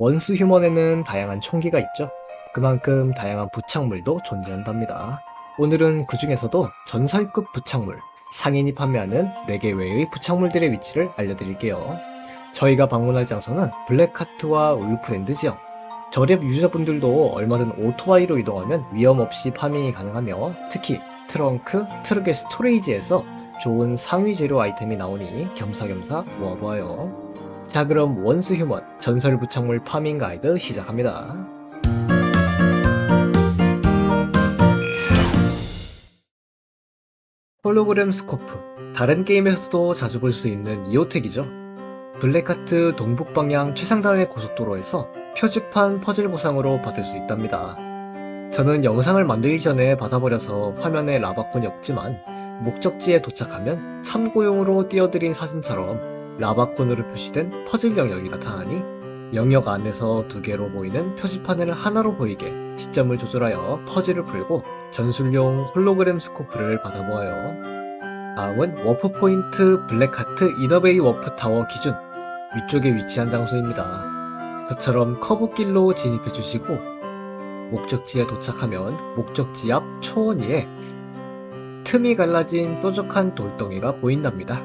원스 휴먼에는 다양한 총기가 있죠. 그만큼 다양한 부착물도 존재한답니다. 오늘은 그 중에서도 전설급 부착물, 상인이 판매하는 4개 외의 부착물들의 위치를 알려드릴게요. 저희가 방문할 장소는 블랙하트와 울프랜드 지역. 저랩 유저분들도 얼마든 오토바이로 이동하면 위험 없이 파밍이 가능하며 특히 트렁크, 트럭의 스토레이지에서 좋은 상위 재료 아이템이 나오니 겸사겸사 모아보아요. 자 그럼 원스 휴먼 전설 부착물 파밍 가이드 시작합니다. 홀로그램 스코프 다른 게임에서도 자주 볼 수 있는 이오텍이죠. 블랙하트 동북 방향 최상단의 고속도로에서 표지판 퍼즐 보상으로 받을 수 있답니다. 저는 영상을 만들기 전에 받아버려서 화면에 라바콘이 없지만 목적지에 도착하면 참고용으로 띄워드린 사진처럼 라바콘으로 표시된 퍼즐 영역이 나타나니 영역 안에서 두 개로 보이는 표지판을 하나로 보이게 시점을 조절하여 퍼즐을 풀고 전술용 홀로그램 스코프를 받아보아요. 다음은 워프 포인트 블랙하트 이너베이 워프 타워 기준 위쪽에 위치한 장소입니다. 저처럼 커브길로 진입해 주시고 목적지에 도착하면 목적지 앞 초원 위에 틈이 갈라진 뾰족한 돌덩이가 보인답니다.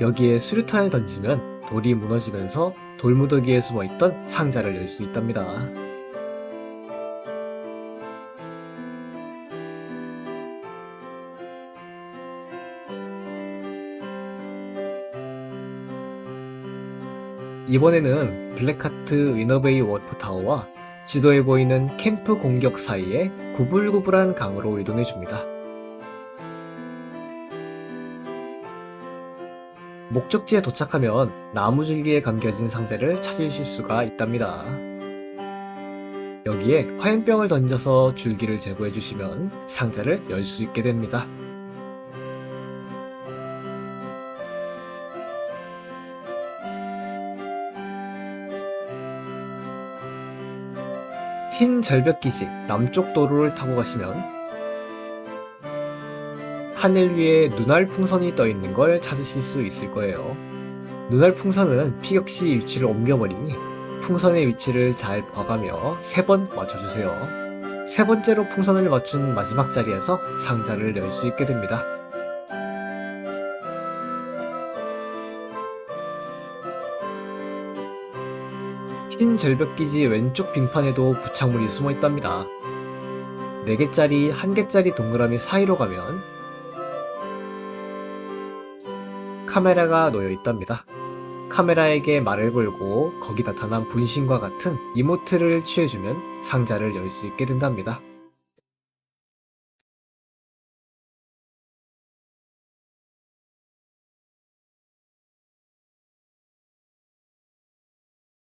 여기에 수류탄을 던지면 돌이 무너지면서 돌무더기에 숨어있던 상자를 열 수 있답니다. 이번에는 블랙하트 위너베이 워프타워와 지도에 보이는 캠프 공격 사이에 구불구불한 강으로 이동해줍니다. 목적지에 도착하면 나무줄기에 감겨진 상자를 찾으실 수가 있답니다. 여기에 화염병을 던져서 줄기를 제거해 주시면 상자를 열 수 있게 됩니다. 흰 절벽 기지 남쪽 도로를 타고 가시면 하늘 위에 눈알 풍선이 떠 있는 걸 찾으실 수 있을 거예요. 눈알 풍선은 피격시 위치를 옮겨버리니 풍선의 위치를 잘 봐가며 세 번 맞춰주세요. 세 번째로 풍선을 맞춘 마지막 자리에서 상자를 열 수 있게 됩니다. 흰 절벽기지 왼쪽 빙판에도 부착물이 숨어 있답니다. 4개짜리, 1개짜리 동그라미 사이로 가면 카메라가 놓여 있답니다. 카메라에게 말을 걸고 거기 나타난 분신과 같은 이모트를 취해주면 상자를 열 수 있게 된답니다.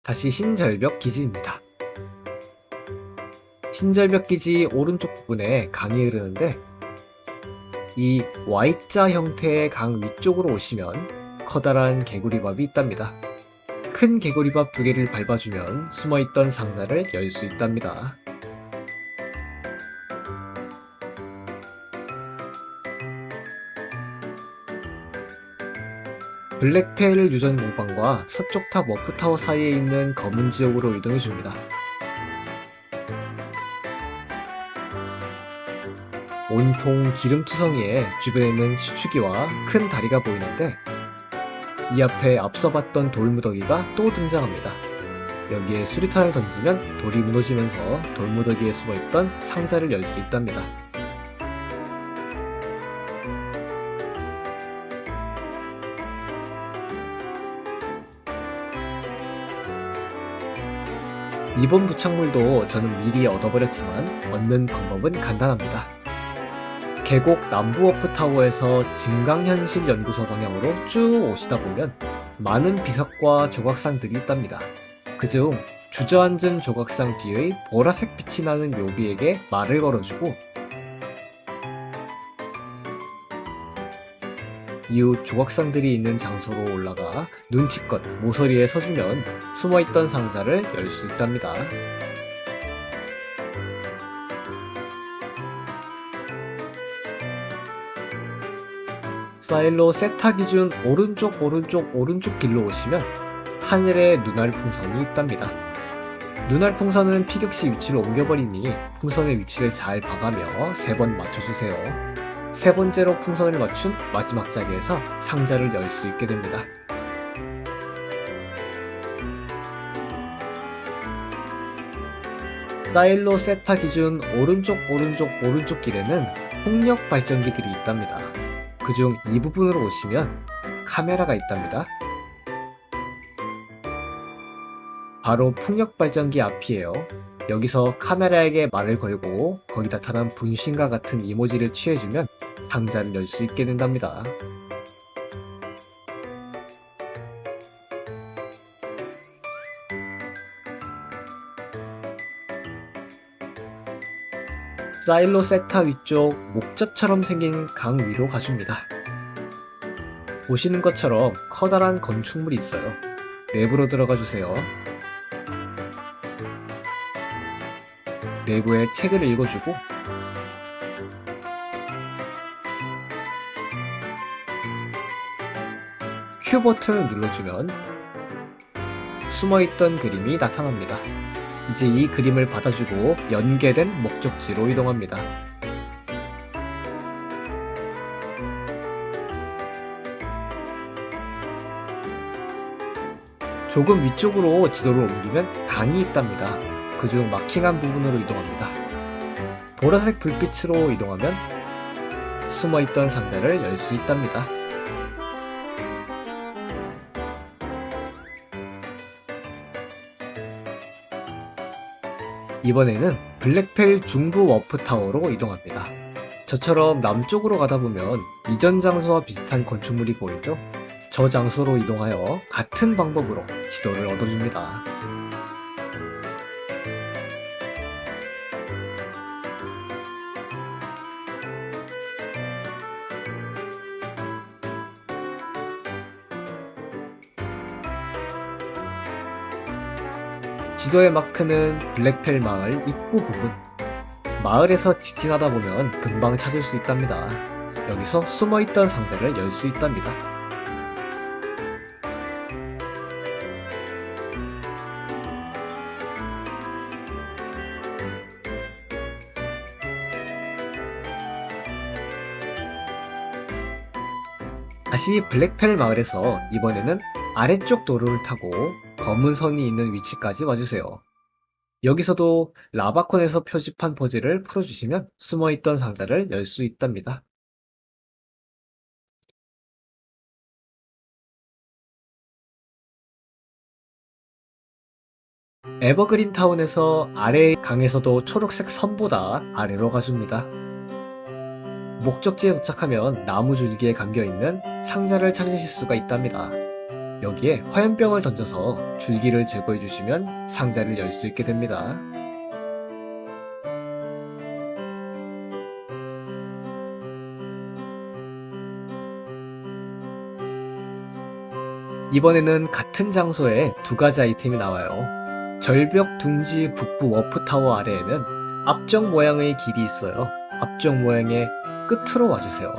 다시 흰절벽 기지입니다. 흰절벽 기지 오른쪽 부분에 강이 흐르는데 이 Y자 형태의 강 위쪽으로 오시면 커다란 개구리밥이 있답니다. 큰 개구리밥 두 개를 밟아주면 숨어있던 상자를 열 수 있답니다. 블랙페일 유전 공방과 서쪽 탑 워프타워 사이에 있는 검은 지역으로 이동해 줍니다. 온통 기름투성이에 주변에는 시추기와 큰 다리가 보이는데 이 앞에 앞서 봤던 돌무더기가 또 등장합니다. 여기에 수류탄을 던지면 돌이 무너지면서 돌무더기에 숨어있던 상자를 열 수 있답니다. 이번 부착물도 저는 미리 얻어버렸지만 얻는 방법은 간단합니다. 계곡 남부 워프 타워에서 진강현실 연구소 방향으로 쭉 오시다 보면 많은 비석과 조각상들이 있답니다. 그중 주저앉은 조각상 뒤의 보라색 빛이 나는 묘비에게 말을 걸어주고 이후 조각상들이 있는 장소로 올라가 눈치껏 모서리에 서주면 숨어있던 상자를 열 수 있답니다. 사일로 세타 기준 오른쪽 오른쪽 오른쪽 길로 오시면 하늘에 눈알 풍선이 있답니다. 눈알 풍선은 피격시 위치를 옮겨버리니 풍선의 위치를 잘 봐가며 세번 맞춰주세요. 세 번째로 풍선을 맞춘 마지막 자리에서 상자를 열 수 있게 됩니다. 사일로 세타 기준 오른쪽 오른쪽 오른쪽 길에는 폭력 발전기들이 있답니다. 그중 이 부분으로 오시면 카메라가 있답니다. 바로 풍력 발전기 앞이에요. 여기서 카메라에게 말을 걸고 거기 나타난 분신과 같은 이모지를 취해주면 상자를 열 수 있게 된답니다. 사일로 세타 위쪽 목젖처럼 생긴 강 위로 가줍니다. 보시는 것처럼 커다란 건축물이 있어요. 내부로 들어가 주세요. 내부에 책을 읽어주고 큐 버튼을 눌러주면 숨어있던 그림이 나타납니다. 이제 이 그림을 받아주고 연계된 목적지로 이동합니다. 조금 위쪽으로 지도를 옮기면 강이 있답니다. 그중 마킹한 부분으로 이동합니다. 보라색 불빛으로 이동하면 숨어있던 상자를 열 수 있답니다. 이번에는 블랙펠 중부 워프타워로 이동합니다. 저처럼 남쪽으로 가다 보면 이전 장소와 비슷한 건축물이 보이죠? 저 장소로 이동하여 같은 방법으로 지도를 얻어줍니다. 지도의 마크는 블랙펠 마을 입구 부분. 마을에서 지진하다 보면 금방 찾을 수 있답니다. 여기서 숨어있던 상자를 열 수 있답니다. 다시 블랙펠 마을에서 이번에는 아래쪽 도로를 타고 검은 선이 있는 위치까지 와주세요. 여기서도 라바콘에서 표집한 퍼즐을 풀어주시면 숨어있던 상자를 열 수 있답니다. 에버그린 타운에서 아래의 강에서도 초록색 선보다 아래로 가줍니다. 목적지에 도착하면 나무 줄기에 감겨있는 상자를 찾으실 수가 있답니다. 여기에 화염병을 던져서 줄기를 제거해 주시면 상자를 열 수 있게 됩니다. 이번에는 같은 장소에 두 가지 아이템이 나와요. 절벽 둥지 북부 워프타워 아래에는 앞쪽 모양의 길이 있어요. 앞쪽 모양의 끝으로 와주세요.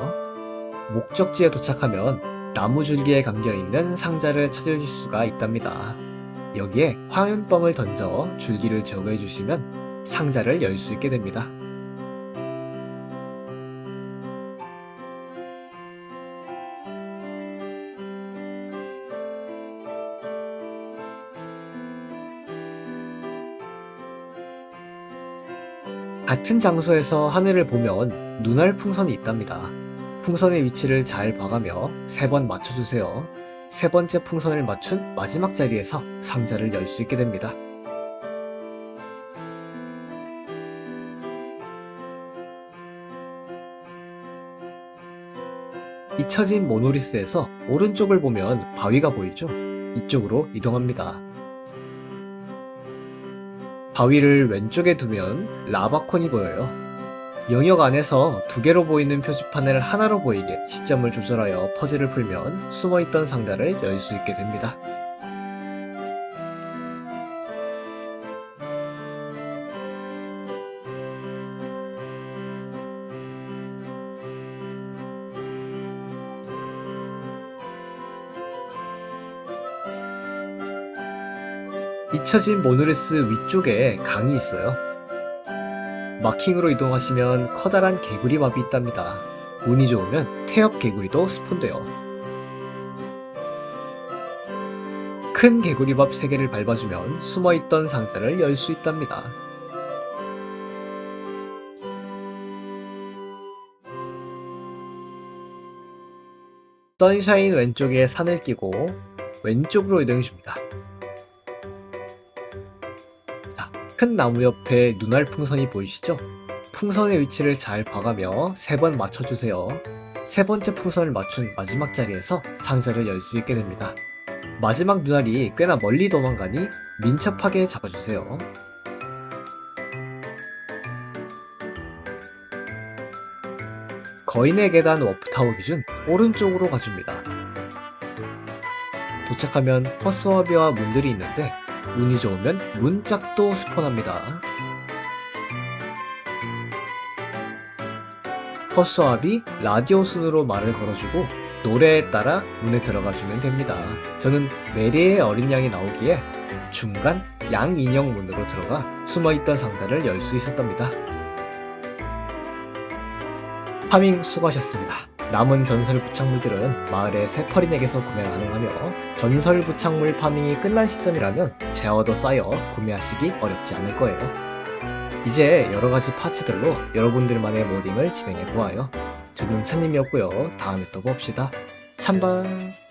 목적지에 도착하면 나무 줄기에 감겨 있는 상자를 찾으실 수가 있답니다. 여기에 화염병을 던져 줄기를 제거해 주시면 상자를 열 수 있게 됩니다. 같은 장소에서 하늘을 보면 눈알 풍선이 있답니다. 풍선의 위치를 잘 봐가며 세 번 맞춰주세요. 세 번째 풍선을 맞춘 마지막 자리에서 상자를 열 수 있게 됩니다. 잊혀진 모노리스에서 오른쪽을 보면 바위가 보이죠? 이쪽으로 이동합니다. 바위를 왼쪽에 두면 라바콘이 보여요. 영역 안에서 두 개로 보이는 표지판을 하나로 보이게 시점을 조절하여 퍼즐을 풀면 숨어있던 상자를 열 수 있게 됩니다. 잊혀진 모노레스 위쪽에 강이 있어요. 마킹으로 이동하시면 커다란 개구리 밥이 있답니다. 운이 좋으면 태엽 개구리도 스폰돼요. 큰 개구리밥 3개를 밟아주면 숨어있던 상자를 열 수 있답니다. 선샤인 왼쪽에 산을 끼고 왼쪽으로 이동해줍니다. 큰 나무 옆에 눈알 풍선이 보이시죠? 풍선의 위치를 잘 봐가며 세번 맞춰주세요. 세 번째 풍선을 맞춘 마지막 자리에서 상자를 열 수 있게 됩니다. 마지막 눈알이 꽤나 멀리 도망가니 민첩하게 잡아주세요. 거인의 계단 워프타워 기준 오른쪽으로 가줍니다. 도착하면 허스워비와 문들이 있는데 운이 좋으면 문짝도 스폰합니다. 허스와비 라디오 순으로 말을 걸어주고 노래에 따라 문에 들어가주면 됩니다. 저는 메리의 어린 양이 나오기에 중간 양 인형 문으로 들어가 숨어있던 상자를 열 수 있었답니다. 파밍 수고하셨습니다. 남은 전설 부착물들은 마을의 새퍼린에게서 구매 가능하며 전설 부착물 파밍이 끝난 시점이라면 재어도 쌓여 구매하시기 어렵지 않을 거예요. 이제 여러 가지 파츠들로 여러분들만의 모딩을 진행해 보아요. 저는 찬님이었고요. 다음에 또 봅시다. 찬방.